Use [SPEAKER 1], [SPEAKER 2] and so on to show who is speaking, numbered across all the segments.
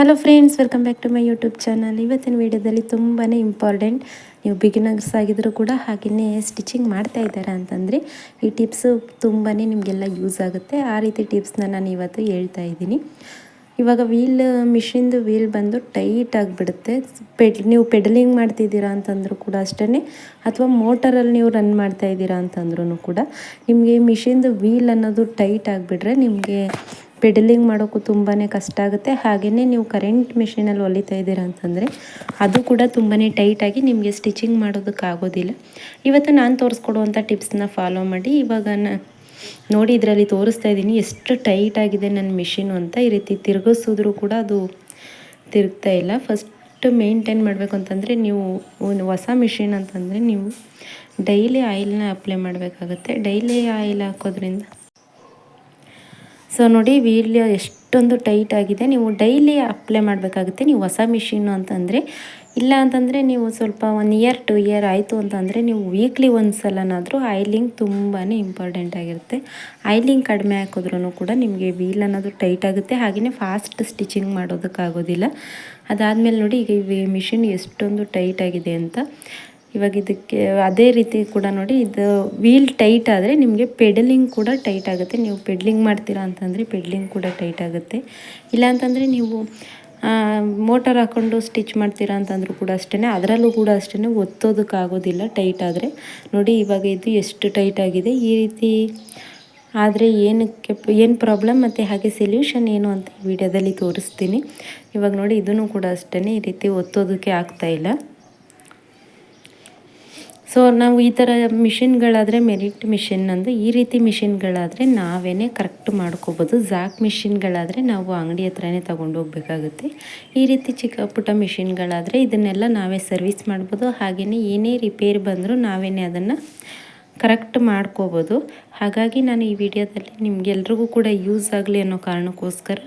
[SPEAKER 1] Hello friends welcome back to my YouTube channel ಇವತ್ತಿನ ವೀಡಿಯೋದಲ್ಲಿ ತುಂಬಾ ಇಂಪಾರ್ಟೆಂಟ್ ನೀವು ಬಿಗಿನರ್ಸ್ ಆಗಿದ್ದರೂ ಕೂಡ ಹಾಗೆಯೇ ಸ್ಟಿಚಿಂಗ್ ಮಾಡ್ತಾ ಇದ್ದಾರೆ ಅಂತಂದರೆ ಈ ಟಿಪ್ಸು ತುಂಬಾ ನಿಮಗೆಲ್ಲ ಯೂಸ್ ಆಗುತ್ತೆ. ಆ ರೀತಿ ಟಿಪ್ಸ್ನ ನಾನು ಇವತ್ತು ಹೇಳ್ತಾ ಇದ್ದೀನಿ. ಇವಾಗ ವೀಲ್ ಮಿಷಿನ್ದು ವೀಲ್ ಬಂದು ಟೈಟ್ ಆಗಿಬಿಡುತ್ತೆ. ಪೆಡ್, ನೀವು ಪೆಡಲಿಂಗ್ ಮಾಡ್ತಿದ್ದೀರಾ ಅಂತಂದರೂ ಕೂಡ ಅಷ್ಟೇ ಅಥವಾ ಮೋಟರಲ್ಲಿ ನೀವು ರನ್ ಮಾಡ್ತಾ ಇದ್ದೀರಾ ಅಂತಂದ್ರೂ ಕೂಡ ನಿಮಗೆ ಮಿಷಿನ್ದು ವೀಲ್ ಅನ್ನೋದು ಟೈಟ್ ಆಗಿಬಿಟ್ರೆ ನಿಮಗೆ ಪೆಡಲಿಂಗ್ ಮಾಡೋಕ್ಕೂ ತುಂಬಾ ಕಷ್ಟ ಆಗುತ್ತೆ. ಹಾಗೆಯೇ ನೀವು ಕರೆಂಟ್ ಮಿಷಿನಲ್ಲಿ ಹೊಲಿತಾ ಇದ್ದೀರಾ ಅಂತಂದರೆ, ಅದು ಕೂಡ ತುಂಬಾ ಟೈಟಾಗಿ ನಿಮಗೆ ಸ್ಟಿಚಿಂಗ್ ಮಾಡೋದಕ್ಕಾಗೋದಿಲ್ಲ ಇವತ್ತು ನಾನು ತೋರಿಸ್ಕೊಡುವಂಥ ಟಿಪ್ಸ್ನ ಫಾಲೋ ಮಾಡಿ. ಇವಾಗ ನೋಡಿ ಇದರಲ್ಲಿ ತೋರಿಸ್ತಾ ಇದ್ದೀನಿ. ಎಷ್ಟು ಟೈಟ್ ಆಗಿದೆ ನನ್ನ ಮಿಷಿನು ಅಂತ. ಈ ರೀತಿ ತಿರುಗಿಸಿದ್ರು ಕೂಡ ಅದು ತಿರುಗ್ತಾ ಇಲ್ಲ. ಫಸ್ಟ್ ಮೇಂಟೈನ್ ಮಾಡಬೇಕು ಅಂತಂದರೆ ನೀವು ಒಂದು ಹೊಸ ಮಿಷಿನ್ ಅಂತಂದರೆ ನೀವು ಡೈಲಿ ಆಯಿಲ್ನ ಅಪ್ಲೈ ಮಾಡಬೇಕಾಗುತ್ತೆ. ಡೈಲಿ ಆಯಿಲ್ ಹಾಕೋದ್ರಿಂದ ಸೊ ನೋಡಿ ವೀಲ್ ಎಷ್ಟೊಂದು ಟೈಟ್ ಆಗಿದೆ. ನೀವು ಡೈಲಿ ಅಪ್ಲೈ ಮಾಡಬೇಕಾಗುತ್ತೆ. ನೀವು ಹೊಸ ಮಿಷಿನ್ನು ಅಂತಂದರೆ, ಇಲ್ಲ ಅಂತಂದರೆ ನೀವು ಸ್ವಲ್ಪ ಒನ್ ಇಯರ್ ಟು ಇಯರ್ ಆಯಿತು ಅಂತಂದರೆ ನೀವು ವೀಕ್ಲಿ ಒಂದು ಸಲನಾದರೂ ಆಯಿಲಿಂಗ್ ತುಂಬಾ ಇಂಪಾರ್ಟೆಂಟ್ ಆಗಿರುತ್ತೆ. ಆಯ್ಲಿಂಗ್ ಕಡಿಮೆ ಹಾಕಿದ್ರೂ ಕೂಡ ನಿಮಗೆ ವೀಲ್ ಅನ್ನೋದು ಟೈಟ್ ಆಗುತ್ತೆ. ಹಾಗೆಯೇ ಫಾಸ್ಟ್ ಸ್ಟಿಚಿಂಗ್ ಮಾಡೋದಕ್ಕಾಗೋದಿಲ್ಲ. ಅದಾದಮೇಲೆ ನೋಡಿ, ಈಗ ಈ ಮಿಷಿನ್ ಎಷ್ಟೊಂದು ಟೈಟ್ ಆಗಿದೆ ಅಂತ. ಇವಾಗ ಇದಕ್ಕೆ ಅದೇ ರೀತಿ ಕೂಡ ನೋಡಿ, ಇದು ವೀಲ್ ಟೈಟ್ ಆದರೆ ನಿಮಗೆ ಪೆಡಲಿಂಗ್ ಕೂಡ ಟೈಟ್ ಆಗುತ್ತೆ. ನೀವು ಪೆಡ್ಲಿಂಗ್ ಮಾಡ್ತೀರಾ ಅಂತಂದರೆ ಪೆಡ್ಲಿಂಗ್ ಕೂಡ ಟೈಟ್ ಆಗುತ್ತೆ. ಇಲ್ಲ ಅಂತಂದರೆ ನೀವು ಮೋಟರ್ ಹಾಕ್ಕೊಂಡು ಸ್ಟಿಚ್ ಮಾಡ್ತೀರಾ ಅಂತಂದರೂ ಕೂಡ ಅಷ್ಟೇ ಅದರಲ್ಲೂ ಕೂಡ ಅಷ್ಟೇ ಒತ್ತೋದಕ್ಕಾಗೋದಿಲ್ಲ ಟೈಟ್ ಆದರೆ. ನೋಡಿ ಇವಾಗ ಇದು ಎಷ್ಟು ಟೈಟ್ ಆಗಿದೆ. ಈ ರೀತಿ ಆದರೆ ಏನಕ್ಕೆ, ಏನು ಪ್ರಾಬ್ಲಮ್ ಮತ್ತು ಹಾಗೆ ಸೊಲ್ಯೂಷನ್ ಏನು ಅಂತ ವಿಡಿಯೋದಲ್ಲಿ ತೋರಿಸ್ತೀನಿ. ಇವಾಗ ನೋಡಿ ಇದನ್ನು ಕೂಡ ಅಷ್ಟೇ ಈ ರೀತಿ ಒತ್ತೋದಕ್ಕೆ ಆಗ್ತಾಯಿಲ್ಲ ಸೊ ನಾವು ಈ ಥರ ಮಿಷಿನ್ಗಳಾದರೆ ಮೆರಿಟ್ ಮಿಷಿನ್ ಅಂದರೆ ಈ ರೀತಿ ಮಿಷಿನ್ಗಳಾದರೆ ನಾವೇ ಕರೆಕ್ಟ್ ಮಾಡ್ಕೋಬೋದು. ಝಾಕ್ ಮಿಷಿನ್ಗಳಾದರೆ ನಾವು ಅಂಗಡಿ ಹತ್ರನೇ ತೊಗೊಂಡು ಹೋಗ್ಬೇಕಾಗುತ್ತೆ. ಈ ರೀತಿ ಚಿಕ್ಕ ಪುಟ್ಟ ಮಿಷಿನ್ಗಳಾದರೆ ಇದನ್ನೆಲ್ಲ ನಾವೇ ಸರ್ವಿಸ್ ಮಾಡ್ಬೋದು. ಹಾಗೆಯೇ ಏನೇ ರಿಪೇರ್ ಬಂದರೂ ನಾವೇ ಅದನ್ನು ಕರೆಕ್ಟ್ ಮಾಡ್ಕೋಬೋದು. ಹಾಗಾಗಿ ನಾನು ಈ ವಿಡಿಯೋದಲ್ಲಿ ನಿಮಗೆಲ್ರಿಗೂ ಕೂಡ ಯೂಸ್ ಆಗಲಿ ಅನ್ನೋ ಕಾರಣಕ್ಕೋಸ್ಕರ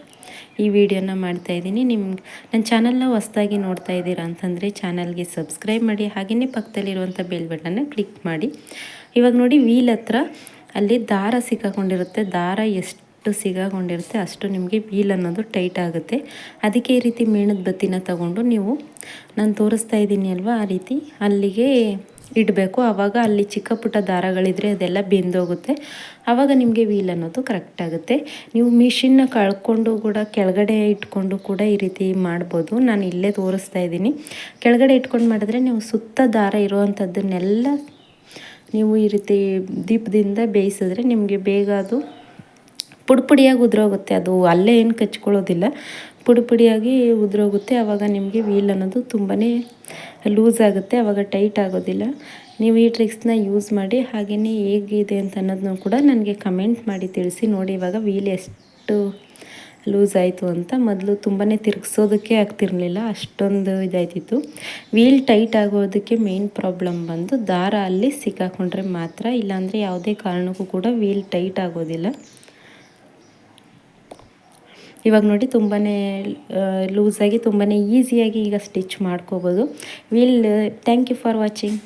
[SPEAKER 1] ಈ ವಿಡಿಯೋನ ಮಾಡ್ತಾಯಿದ್ದೀನಿ ನಿಮ್ಗೆ ನನ್ನ ಚಾನಲ್ನ ಹೊಸ್ದಾಗಿ ನೋಡ್ತಾ ಇದ್ದೀರಾ ಅಂತಂದರೆ ಚಾನಲ್ಗೆ ಸಬ್ಸ್ಕ್ರೈಬ್ ಮಾಡಿ ಹಾಗೆಯೇ ಪಕ್ಕದಲ್ಲಿರುವಂಥ ಬೆಲ್ ಬಟನ್ನ ಕ್ಲಿಕ್ ಮಾಡಿ. ಇವಾಗ ನೋಡಿ, ವೀಲ್ ಹತ್ರ ಅಲ್ಲಿ ದಾರ ಸಿಕ್ಕಾಕೊಂಡಿರುತ್ತೆ. ದಾರ ಎಷ್ಟು ಸಿಗಾಕೊಂಡಿರುತ್ತೆ ಅಷ್ಟು ನಿಮಗೆ ವೀಲ್ ಅನ್ನೋದು ಟೈಟ್ ಆಗುತ್ತೆ. ಅದಕ್ಕೆ ಈ ರೀತಿ ಮೇಣದ ಬತ್ತಿನ ತಗೊಂಡು ನೀವು, ನಾನು ತೋರಿಸ್ತಾ ಇದ್ದೀನಿ ಅಲ್ವಾ? ಆ ರೀತಿ ಅಲ್ಲಿಗೆ ಇಡಬೇಕು. ಆವಾಗ ಅಲ್ಲಿ ಚಿಕ್ಕ ಪುಟ್ಟ ದಾರಗಳಿದ್ರೆ ಅದೆಲ್ಲ ಬೆಂದೋಗುತ್ತೆ. ಆವಾಗ ನಿಮಗೆ ವೀಲ್ ಅನ್ನೋದು ಕರೆಕ್ಟ್ ಆಗುತ್ತೆ. ನೀವು ಮಿಷಿನ್ನ ಕಳ್ಕೊಂಡು ಕೂಡ ಕೆಳಗಡೆ ಇಟ್ಕೊಂಡು ಕೂಡ ಈ ರೀತಿ ಮಾಡ್ಬೋದು. ನಾನು ಇಲ್ಲೇ ತೋರಿಸ್ತಾ ಇದ್ದೀನಿ. ಕೆಳಗಡೆ ಇಟ್ಕೊಂಡು ಮಾಡಿದ್ರೆ ನೀವು ಸುತ್ತ ದಾರ ಇರುವಂಥದ್ದನ್ನೆಲ್ಲ ನೀವು ಈ ರೀತಿ ದೀಪದಿಂದ ಬೇಯಿಸಿದ್ರೆ ನಿಮಗೆ ಬೇಗ ಅದು ಪುಡಿ ಪುಡಿಯಾಗಿ ಉದುರೋಗುತ್ತೆ. ಅದು ಅಲ್ಲೇ ಏನು ಕಚ್ಕೊಳ್ಳೋದಿಲ್ಲ. ಪುಡಿ ಪುಡಿಯಾಗಿ ಉದುರೋಗುತ್ತೆ. ಆವಾಗ ನಿಮಗೆ ವೀಲ್ ಅನ್ನೋದು ತುಂಬಾ ಲೂಸ್ ಆಗುತ್ತೆ. ಆವಾಗ ಟೈಟ್ ಆಗೋದಿಲ್ಲ. ನೀವು ಈ ಟ್ರಿಕ್ಸ್ನ ಯೂಸ್ ಮಾಡಿ ಹಾಗೆಯೇ ಹೇಗಿದೆ ಅಂತ ಅನ್ನೋದನ್ನು ಕೂಡ ನನಗೆ ಕಮೆಂಟ್ ಮಾಡಿ ತಿಳಿಸಿ. ನೋಡಿ, ಇವಾಗ ವೀಲ್ ಎಷ್ಟು ಲೂಸ್ ಆಯಿತು ಅಂತ. ಮೊದಲು ತುಂಬಾ ತಿರುಗಿಸೋದಕ್ಕೆ ಆಗ್ತಿರಲಿಲ್ಲ. ಅಷ್ಟೊಂದು ಇದಾಯ್ತಿತ್ತು. ವೀಲ್ ಟೈಟ್ ಆಗೋದಕ್ಕೆ ಮೇನ್ ಪ್ರಾಬ್ಲಮ್ ಬಂದು ದಾರ ಅಲ್ಲಿ ಸಿಕ್ಕಾಕೊಂಡ್ರೆ ಮಾತ್ರ. ಇಲ್ಲಾಂದರೆ ಯಾವುದೇ ಕಾರಣಕ್ಕೂ ಕೂಡ ವೀಲ್ ಟೈಟ್ ಆಗೋದಿಲ್ಲ. ಇವಾಗ ನೋಡಿ ತುಂಬಾ ಲೂಸಾಗಿ ತುಂಬಾ ಈಸಿಯಾಗಿ ಈಗ ಸ್ಟಿಚ್ ಮಾಡ್ಕೋಬೋದು. Will thank you for watching